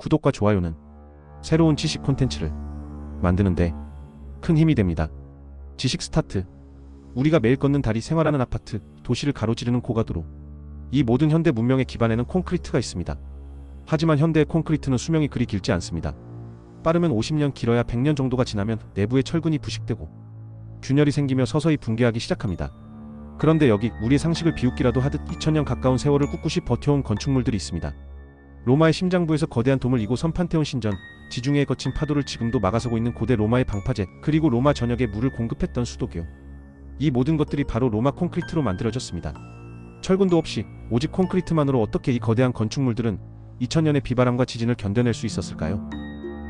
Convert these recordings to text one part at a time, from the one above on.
구독과 좋아요는 새로운 지식 콘텐츠를 만드는데 큰 힘이 됩니다. 지식 스타트. 우리가 매일 걷는 다리 생활하는 아파트, 도시를 가로지르는 고가도로. 이 모든 현대 문명의 기반에는 콘크리트가 있습니다. 하지만 현대의 콘크리트는 수명이 그리 길지 않습니다. 빠르면 50년, 길어야 100년 정도가 지나면 내부의 철근이 부식되고 균열이 생기며 서서히 붕괴하기 시작합니다. 그런데 여기 우리의 상식을 비웃기라도 하듯 2000년 가까운 세월을 꿋꿋이 버텨온 건축물들이 있습니다. 로마의 심장부에서 거대한 돔을 이고 선 판테온 신전, 지중해에 거친 파도를 지금도 막아서고 있는 고대 로마의 방파제, 그리고 로마 전역에 물을 공급했던 수도교. 이 모든 것들이 바로 로마 콘크리트로 만들어졌습니다. 철근도 없이 오직 콘크리트만으로 어떻게 이 거대한 건축물들은 2000년의 비바람과 지진을 견뎌낼 수 있었을까요?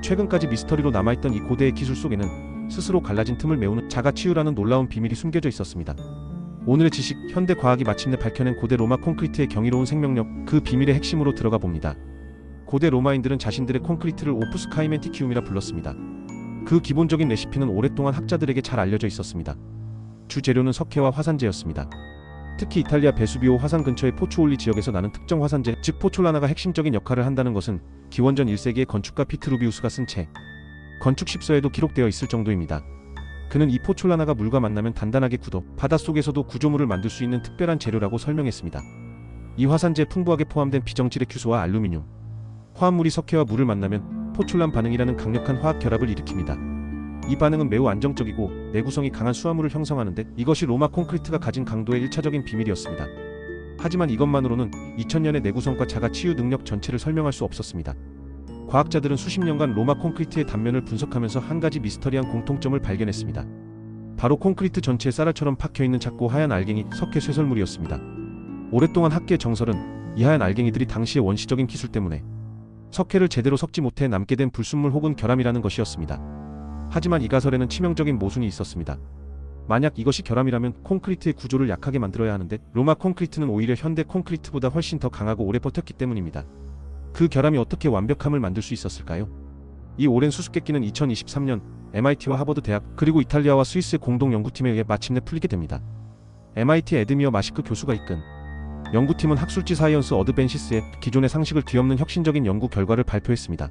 최근까지 미스터리로 남아있던 이 고대의 기술 속에는 스스로 갈라진 틈을 메우는 자가 치유라는 놀라운 비밀이 숨겨져 있었습니다. 오늘의 지식, 현대 과학이 마침내 밝혀낸 고대 로마 콘크리트의 경이로운 생명력, 그 비밀의 핵심으로 들어가 봅니다. 고대 로마인들은 자신들의 콘크리트를 오프스 카이멘티키움이라 불렀습니다. 그 기본적인 레시피는 오랫동안 학자들에게 잘 알려져 있었습니다. 주 재료는 석회와 화산재였습니다. 특히 이탈리아 베수비오 화산 근처의 포추올리 지역에서 나는 특정 화산재, 즉 포촐라나가 핵심적인 역할을 한다는 것은 기원전 1세기의 건축가 피트루비우스가 쓴책 건축 십서에도 기록되어 있을 정도입니다. 그는 이 포촐라나가 물과 만나면 단단하게 굳어 바닷속에서도 구조물을 만들 수 있는 특별한 재료라고 설명했습니다. 이 화산재에 풍부하게 포함된 비정질의 규소와 알루미늄, 화합물이 석회와 물을 만나면 포출란 반응이라는 강력한 화학 결합을 일으킵니다. 이 반응은 매우 안정적이고 내구성이 강한 수화물을 형성하는데 이것이 로마 콘크리트가 가진 강도의 1차적인 비밀이었습니다. 하지만 이것만으로는 2000년의 내구성과 자가 치유 능력 전체를 설명할 수 없었습니다. 과학자들은 수십 년간 로마 콘크리트의 단면을 분석하면서 한 가지 미스터리한 공통점을 발견했습니다. 바로 콘크리트 전체에 쌀알처럼 박혀 있는 작고 하얀 알갱이 석회 쇠설물이었습니다. 오랫동안 학계 정설은 이 하얀 알갱이들이 당시의 원시적인 기술 때문에 석회를 제대로 섞지 못해 남게 된 불순물 혹은 결함이라는 것이었습니다. 하지만 이 가설에는 치명적인 모순이 있었습니다. 만약 이것이 결함이라면 콘크리트의 구조를 약하게 만들어야 하는데 로마 콘크리트는 오히려 현대 콘크리트보다 훨씬 더 강하고 오래 버텼기 때문입니다. 그 결함이 어떻게 완벽함을 만들 수 있었을까요? 이 오랜 수수께끼는 2023년 MIT와 하버드 대학 그리고 이탈리아와 스위스의 공동 연구팀에 의해 마침내 풀리게 됩니다. MIT 에드미어 마시크 교수가 이끈 연구팀은 학술지 사이언스 어드벤시스의 기존의 상식을 뒤엎는 혁신적인 연구 결과를 발표했습니다.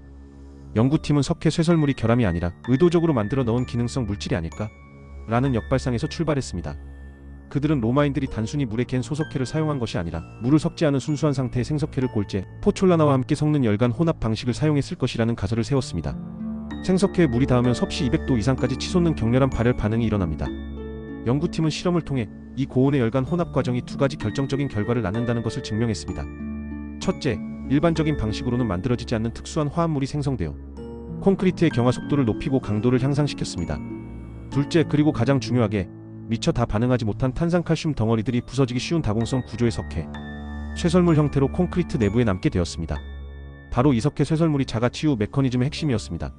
연구팀은 석회 쇠설물이 결함이 아니라 의도적으로 만들어 넣은 기능성 물질이 아닐까? 라는 역발상에서 출발했습니다. 그들은 로마인들이 단순히 물에 갠 소석회를 사용한 것이 아니라 물을 섞지 않은 순수한 상태의 생석회를 골재 포촐라나와 함께 섞는 열간 혼합 방식을 사용했을 것이라는 가설을 세웠습니다. 생석회에 물이 닿으면 섭씨 200도 이상까지 치솟는 격렬한 발열 반응이 일어납니다. 연구팀은 실험을 통해 이 고온의 열간 혼합 과정이 두 가지 결정적인 결과를 낳는다는 것을 증명했습니다. 첫째, 일반적인 방식으로는 만들어지지 않는 특수한 화합물이 생성되어 콘크리트의 경화 속도를 높이고 강도를 향상시켰습니다. 둘째, 그리고 가장 중요하게 미처 다 반응하지 못한 탄산칼슘 덩어리들이 부서지기 쉬운 다공성 구조의 석회, 쇠설물 형태로 콘크리트 내부에 남게 되었습니다. 바로 이 석회 쇠설물이 자가 치유 메커니즘의 핵심이었습니다.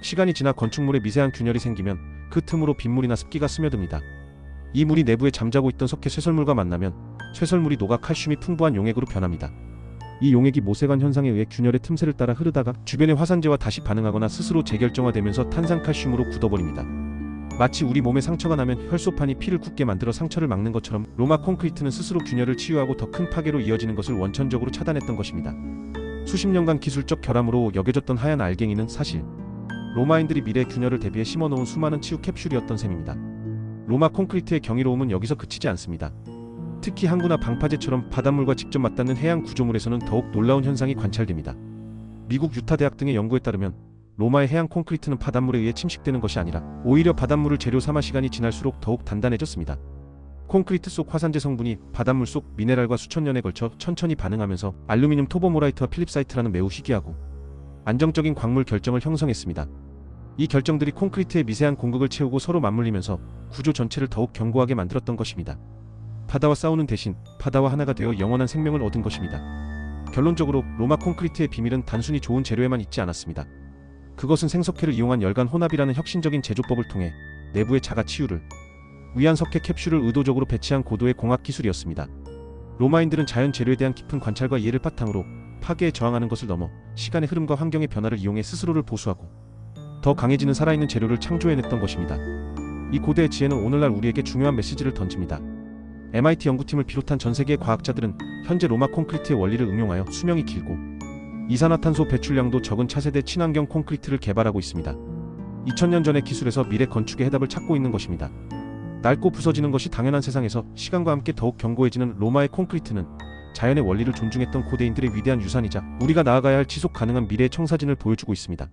시간이 지나 건축물에 미세한 균열이 생기면 그 틈으로 빗물이나 습기가 스며듭니다. 이 물이 내부에 잠자고 있던 석회 쇠설물과 만나면 쇠설물이 녹아 칼슘이 풍부한 용액으로 변합니다. 이 용액이 모세관 현상에 의해 균열의 틈새를 따라 흐르다가 주변의 화산재와 다시 반응하거나 스스로 재결정화되면서 탄산칼슘으로 굳어버립니다. 마치 우리 몸에 상처가 나면 혈소판이 피를 굳게 만들어 상처를 막는 것처럼 로마 콘크리트는 스스로 균열을 치유하고 더 큰 파괴로 이어지는 것을 원천적으로 차단했던 것입니다. 수십 년간 기술적 결함으로 여겨졌던 하얀 알갱이는 사실 로마인들이 미래 균열을 대비해 심어놓은 수많은 치유 캡슐이었던 셈입니다. 로마 콘크리트의 경이로움은 여기서 그치지 않습니다. 특히 항구나 방파제처럼 바닷물과 직접 맞닿는 해양 구조물에서는 더욱 놀라운 현상이 관찰됩니다. 미국 유타 대학 등의 연구에 따르면 로마의 해양 콘크리트는 바닷물에 의해 침식되는 것이 아니라 오히려 바닷물을 재료 삼아 시간이 지날수록 더욱 단단해졌습니다. 콘크리트 속 화산재 성분이 바닷물 속 미네랄과 수천 년에 걸쳐 천천히 반응하면서 알루미늄 토보모라이트와 필립사이트라는 매우 희귀하고 안정적인 광물 결정을 형성했습니다. 이 결정들이 콘크리트의 미세한 공극을 채우고 서로 맞물리면서 구조 전체를 더욱 견고하게 만들었던 것입니다. 바다와 싸우는 대신 바다와 하나가 되어 영원한 생명을 얻은 것입니다. 결론적으로 로마 콘크리트의 비밀은 단순히 좋은 재료에만 있지 않았습니다. 그것은 생석회를 이용한 열간 혼합이라는 혁신적인 제조법을 통해 내부의 자가 치유를 위한 석회 캡슐을 의도적으로 배치한 고도의 공학 기술이었습니다. 로마인들은 자연 재료에 대한 깊은 관찰과 이해를 바탕으로 파괴에 저항하는 것을 넘어 시간의 흐름과 환경의 변화를 이용해 스스로를 보수하고 더 강해지는 살아있는 재료를 창조해냈던 것입니다. 이 고대의 지혜는 오늘날 우리에게 중요한 메시지를 던집니다. MIT 연구팀을 비롯한 전 세계의 과학자들은 현재 로마 콘크리트의 원리를 응용하여 수명이 길고 이산화탄소 배출량도 적은 차세대 친환경 콘크리트를 개발하고 있습니다. 2000년 전의 기술에서 미래 건축의 해답을 찾고 있는 것입니다. 낡고 부서지는 것이 당연한 세상에서 시간과 함께 더욱 견고해지는 로마의 콘크리트는 자연의 원리를 존중했던 고대인들의 위대한 유산이자 우리가 나아가야 할 지속 가능한 미래의 청사진을 보여주고 있습니다.